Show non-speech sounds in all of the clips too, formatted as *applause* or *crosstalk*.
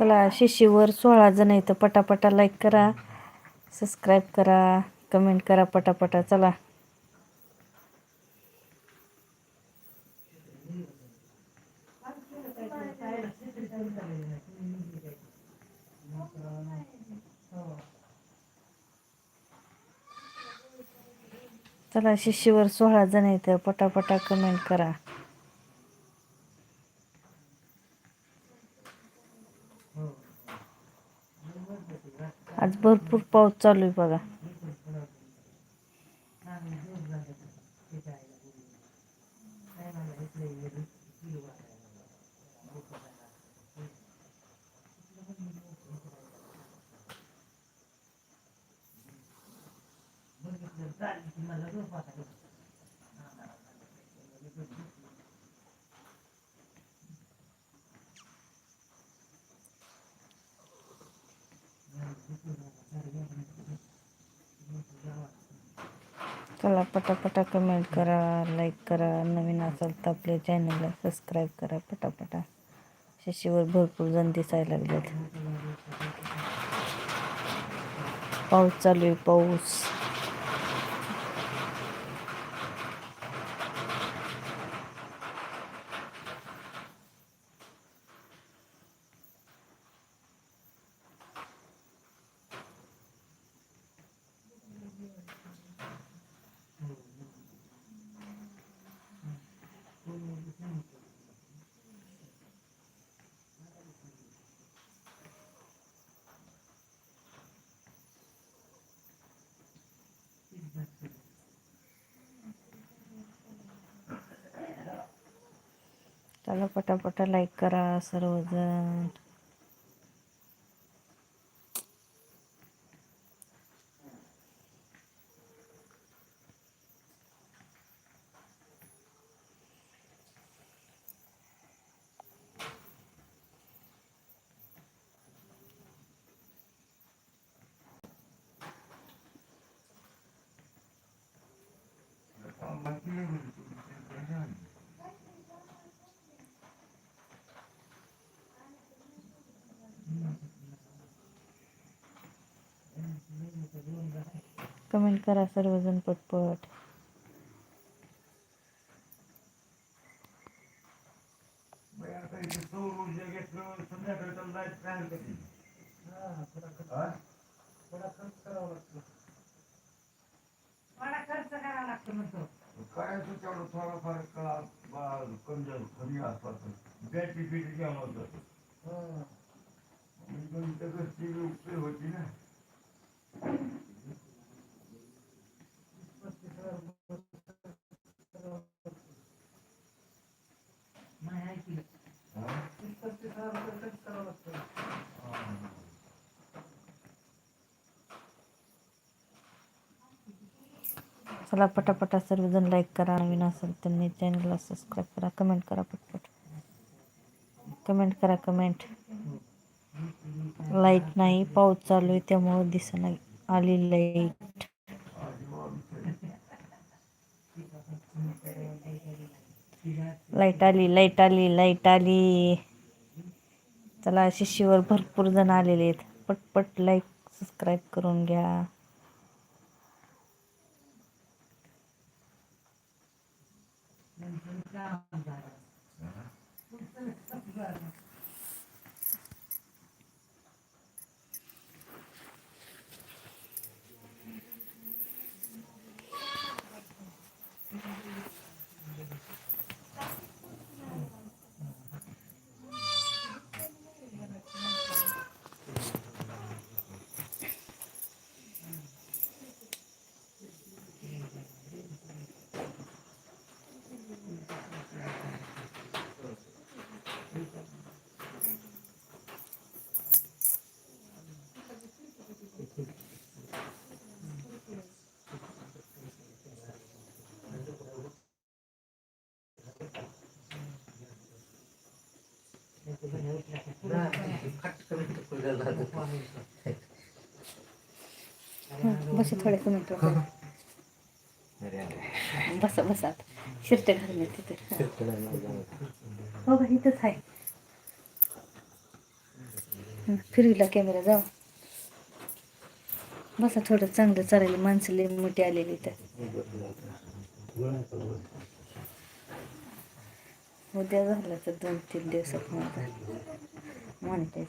चला शिशीवर सोळा जण येतं पटापटा लाईक करा सबस्क्राईब करा कमेंट करा पटापटा चला. चला शिशीवर सोळा जण येतं पटापटा कमेंट करा आज भरपूर पाऊस चालू आहे बघा. चला पटापटा कमेंट करा लाईक करा नवीन असाल तर आपल्या चॅनलला सबस्क्राईब करा पटापटा. शशीवर भरपूर जण दिसायला लागलेत. पाऊस चालू आहे पाऊस. चला पटापटा लाईक करा सर्वजण. कमेंट करा सर्वजण पटपट. काय असं तेवढं थोडाफार काळा कमी कमी असतात बॅटरी बिटरी घ्यावं होतं म्हणजे घरची उपयोग होती ना चला पटापटा सर्वजण लाईक करा. नवीन असेल त्यांनी चॅनलला सबस्क्राईब करा. कमेंट करा पटपट. कमेंट करा कमेंट लाइट नाही पाऊस चालू आहे त्यामुळं दिसना आली लाइट लाइट आली लाइट आली लाइट आली. चला शिशीवर भरपूर जण आलेले आहेत. पटपट लाईक सबस्क्राईब करून घ्या. बस थोडे कमी बसा बसा. शिरटे घालून तिथे. हो का इथंच आहे. फिरविला कॅमेरा जाऊ बसा थोडं चांगलं चालेल माणसं लई मोठी आलेली तर उद्या झालं तर दोन तीन दिवसात माझा. म्हणते.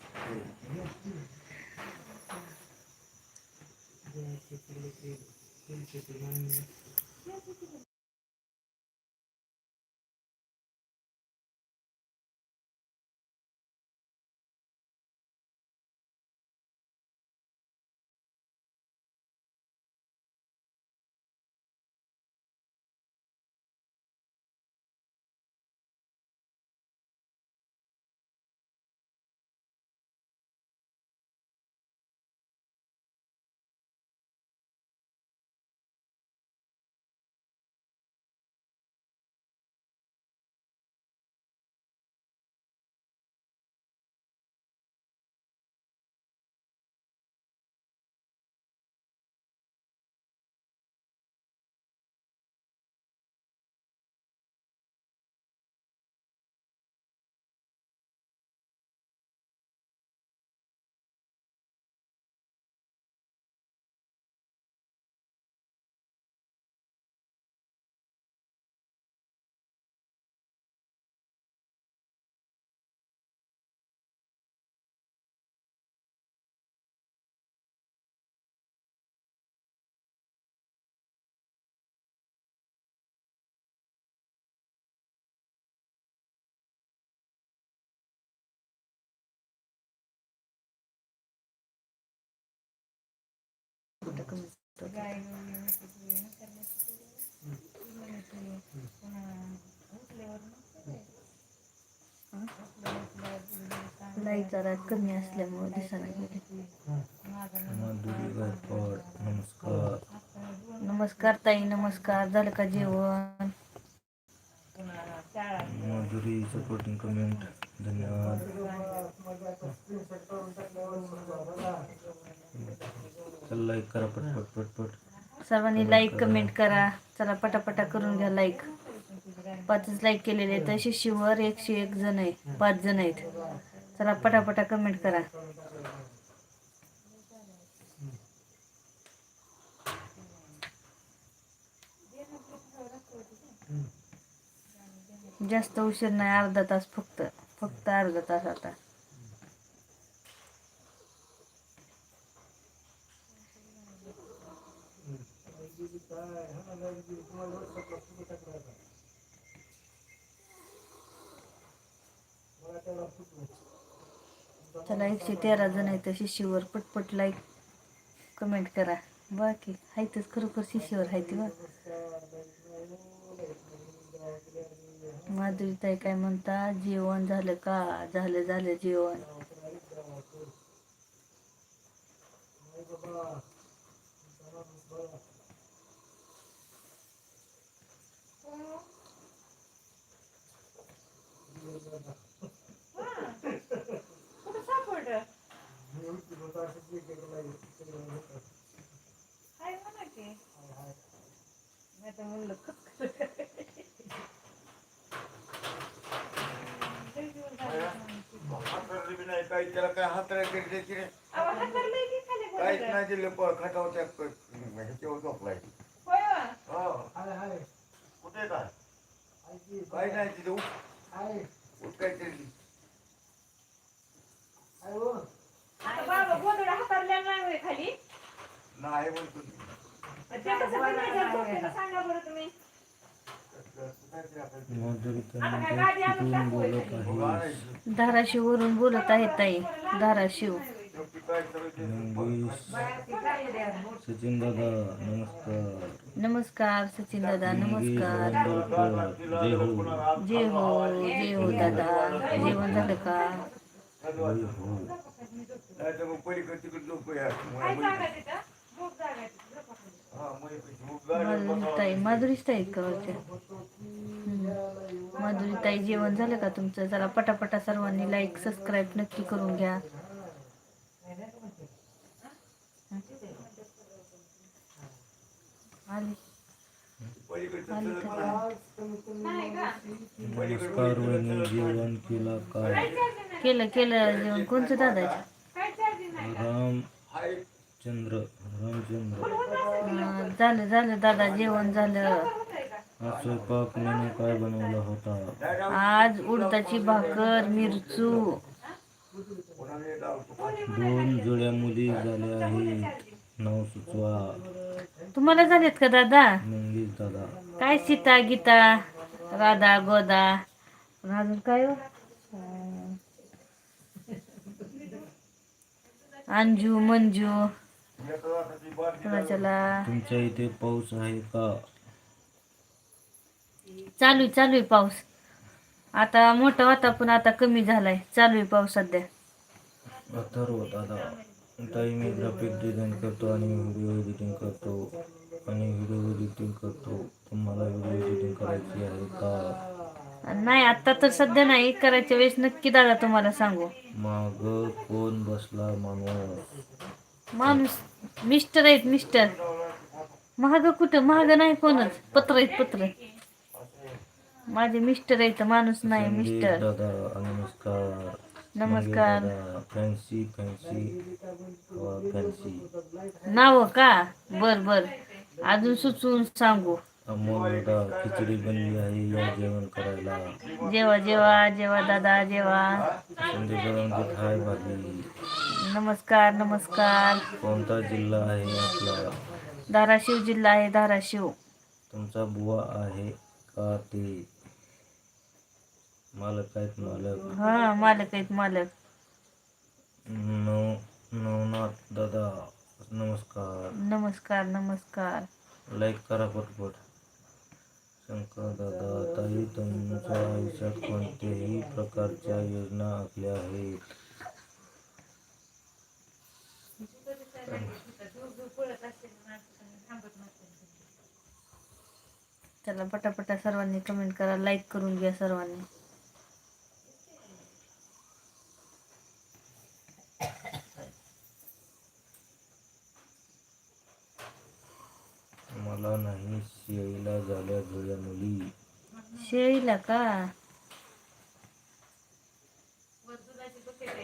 कुठं कमी लाइट जरा कमी असल्यामुळे दिसायला गेले नमस्कार ताई नमस्कार. झालं का जेवण? सपोर्टिंग कमेंट धन्यवाद. लाईक करा पटपट पटपट. सर्वांनी लाईक कमेंट करा. चला पटापटा करून घ्या लाईक पाचच लाईक केलेले आहेत. शिशीवर एकशे एक जण आहे पाच जण आहेत. चला पटापटा कमेंट करा. जास्त उशीर नाही अर्धा तास फक्त. फक्त अर्धा तास आता. चला एकशे तेरा जण आहेत शिशीवर पटपट लाईक कमेंट करा. बाकी हायतच खरोखर शिशीवर हायती बा माधुरी ताई काय म्हणता जेवण झालं का? झालं झालं जेवण. म्हणलं नाही काही त्याला काय हातराय केली की रे? काहीच नाही दिलं प- खटावच्या क- ह्याच्यावर झोपलाय हो. कुठे काय? काही नाही तिथे उठ. उठ काहीतरी. नाही म्हणतो. कुठून बोलत आहे धाराशिववरून बोलत आहेत ताई. धाराशिव. सचिन दादा नमस्कार. नमस्कार सचिन दादा नमस्कार. जय हो जय हो जय हो दादा जेवण झालं का जय हो नाही तर मग पलीकडे तिकडे झोपूया हा माधुरी ताई माधुरीच ताई का वरच्या माधुरी ताई जेवण झालं का तुमचं? जरा पटापटा सर्वांनी लाईक सबस्क्राईब नक्की करून घ्या. आली. नमस्कार वहिनी जेवण केला काय केलं केलं जेवण. कोणचं दादा रामचंद्र रामचंद्र. झालं झालं दादा जेवण झालं. आज स्वयंपाक मेनू काय बनवला होता? आज उडदाची भाकर मिरचू. दोन जोड्या मुली झाल्या आहेत नाव सुचवा. तुम्हाला झालेत का दादा? मंगेश दादा. काय सीता गीता राधा गोदा? अजून काय हो? अं, अंजू मंजू. कोणाच्याला तुमच्या इथे पाऊस आहे का? चालू आहे चालू आहे पाऊस. आता मोठा होता पण आता कमी झालाय. चालू आहे पाऊस सध्या. अथर्व दादा. ताई मी ग्राफिक डिझाईन करतो आणि व्हिडिओ एडिटिंग करतो. आणि व्हिडिओ एडिटिंग करतो. तुम्हाला व्हिडिओ एडिटिंग करायची आहे का? नाही आता तर सध्या नाही. करायच्या वेळेस नक्की दादा तुम्हाला सांगू. माग कोण बसला माणूस? माणूस मिस्टर आहेत मिस्टर. महाग कुठं? महाग नाही कोणच. पत्र आहेत पत्र. माझे मिस्टर आहेत माणूस नाही मिस्टर. दादा नमस्कार. नमस्कार. Fancy fancy fancy. नाव का? बर बर. अजून सुचवून सांगू. अमोल दादा खिचडी बनली आहे या जेवण करायला. जेवा जेवा जेवा दादा जेवा. हाय भाजी नमस्कार नमस्कार. कोणता जिल्हा आहे आपला? धाराशिव जिल्हा आहे धाराशिव. तुमचा बुवा आहे का ते मालक आहेत मालक? हा मालक आहेत मालक. नव नवनाथ दादा नमस्कार. नमस्कार नमस्कार. लाईक करा पटपट. शंकर दादा ताई तुमच्या आयुष्यात कोणत्याही प्रकारच्या योजना आखल्या आहेत? चला पटापटा सर्वांनी कमेंट करा. लाईक करून घ्या सर्वांनी. मला नाही शेळीला झाल्या जुळ्या मुली. शेळीला का?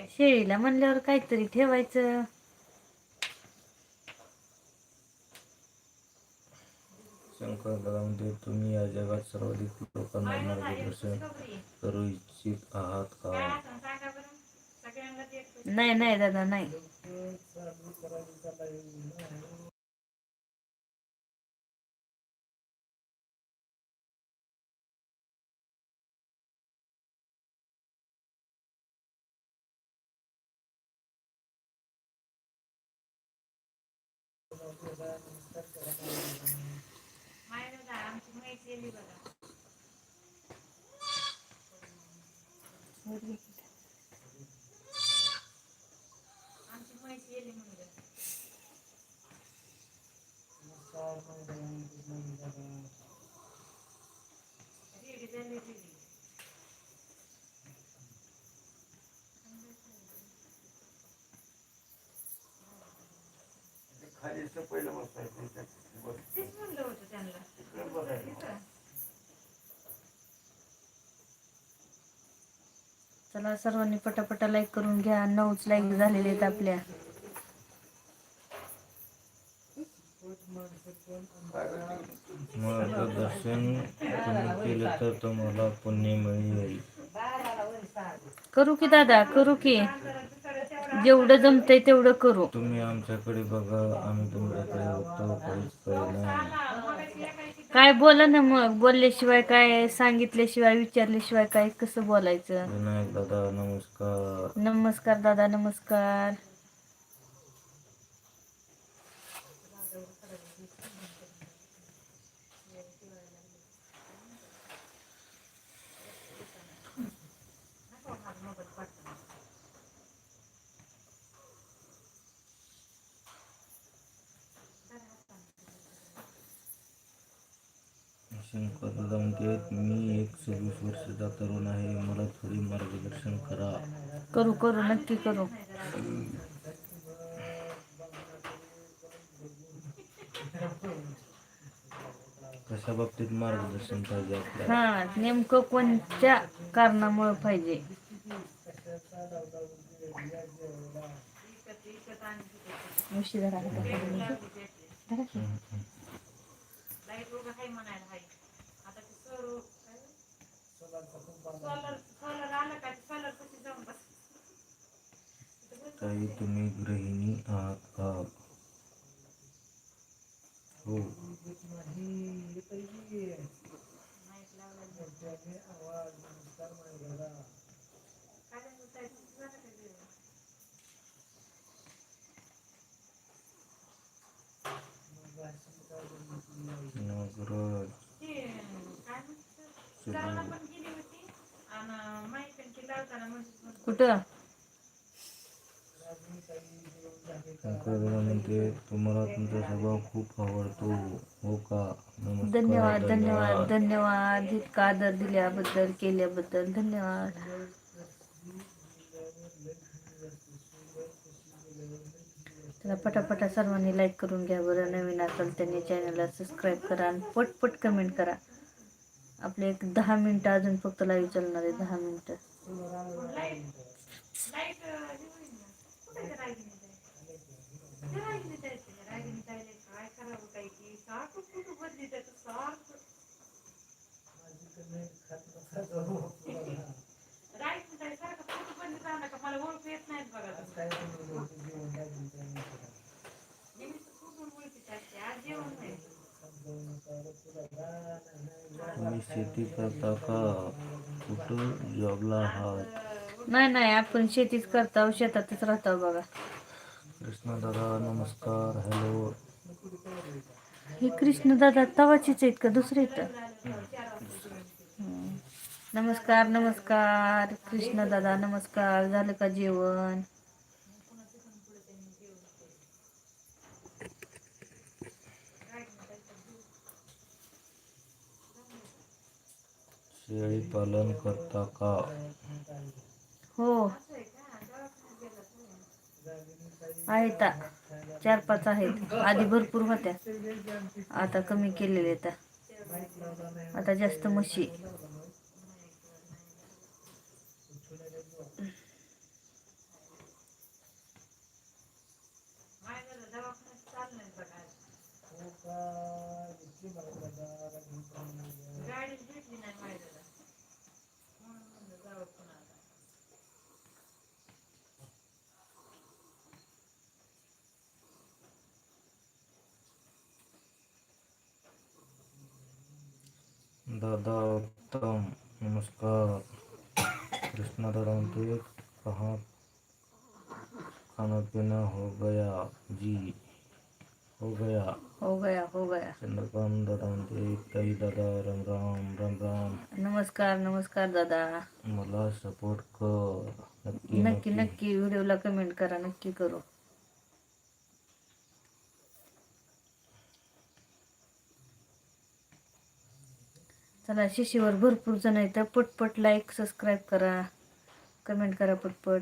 शेळीला म्हणल्यावर काहीतरी ठेवायचं शंकर दादा म्हणते तुम्ही या जगात सर्वाधिक लोकांना मार्गदर्शन करू इच्छित आहात का? नाही नाही दादा नाही. खाली पहिलं. चला सर्वांनी पटापटा लाईक करून घ्या. नऊच लाईक झालेले आहेत आपल्या मार्गदर्शन तुम्ही केले तर तुम्हाला पुण्य मिळेल करू की दादा करू की. जेवढं जमतंय तेवढं करू. तुम्ही आमच्याकडे बघा आम्ही तुमच्याकडे बघतो काहीच कळे नाही. काय बोला ना मग बोलल्याशिवाय काय सांगितल्याशिवाय विचारल्याशिवाय काय कसं बोलायचं? विनायक दादा नमस्कार. नमस्कार दादा नमस्कार. मी एक सव्वीस वर्षाचा तरुण आहे. मला थोडी मार्गदर्शन करा. करू करू. नक्की करू. कशा बाबतीत मार्गदर्शन पाहिजे आपल्याला? हा नेमकं कोणत्या कारणामुळे पाहिजे? उशी धरा. धरा हम्म, हम्म. ताई तुम्ही गृहिणी आहात का हो नागराज। कुठं? म्हणते तुम्हाला तुमचा स्वभाव खूप आवडतो. हो का? नमस्कार धन्यवाद धन्यवाद धन्यवाद. इतका आदर दिल्याबद्दल केल्याबद्दल धन्यवाद. चला पटापटा सर्वांनी लाईक करून घ्या बरं. नवीन असेल त्यांनी चॅनलला सबस्क्राईब करा आणि पटपट कमेंट करा. आपले एक दहा मिनटं अजून फक्त लाईव्ह चालणार आहे दहा मिनटं. *laughs* तुम्ही शेती करता का? कुठं जॉबला आहात? नाही नाही आपण शेतीच करतो. शेतातच राहतो बघा. कृष्णदादा नमस्कार. हॅलो हे कृष्णदादा तवाचीच आहेत का? दुसरे. नमस्कार नमस्कार. कृष्णदादा नमस्कार. झालं का जेवण? शेळी पालन करता का? हो. आहेत. चार पाच आहेत. आधी भरपूर होत्या. आता कमी केलेल्या आहेत. आता जास्त म्हशी दादा उत्तम नमस्कार कृष्णा दादा म्हणते कहाँ खाना पीना हो गया जी हो गया हो गया हो गया चंद्रकांत दादा म्हणते ताई दादा राम राम राम राम. नमस्कार नमस्कार दादा. मला सपोर्ट कर. नक्की नक्की नक्की. व्हिडिओला कमेंट करा नक्की करू. चला शिशीवर भरपूर जण आहेत. पटपट लाईक सबस्क्राईब करा. कमेंट करा पटपट.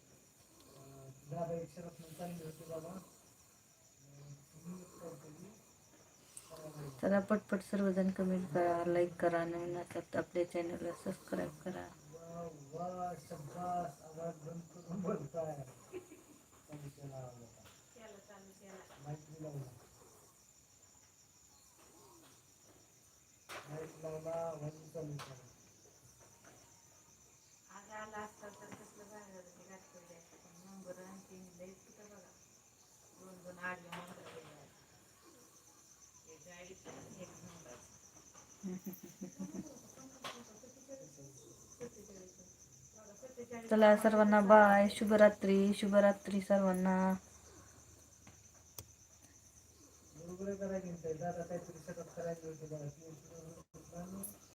चला पटपट सर्वजण कमेंट करा लाईक करा नवीन असतात आपल्या चॅनलला सबस्क्राईब करा. चला सर्वांना बाय शुभरात्री शुभरात्री सर्वांना.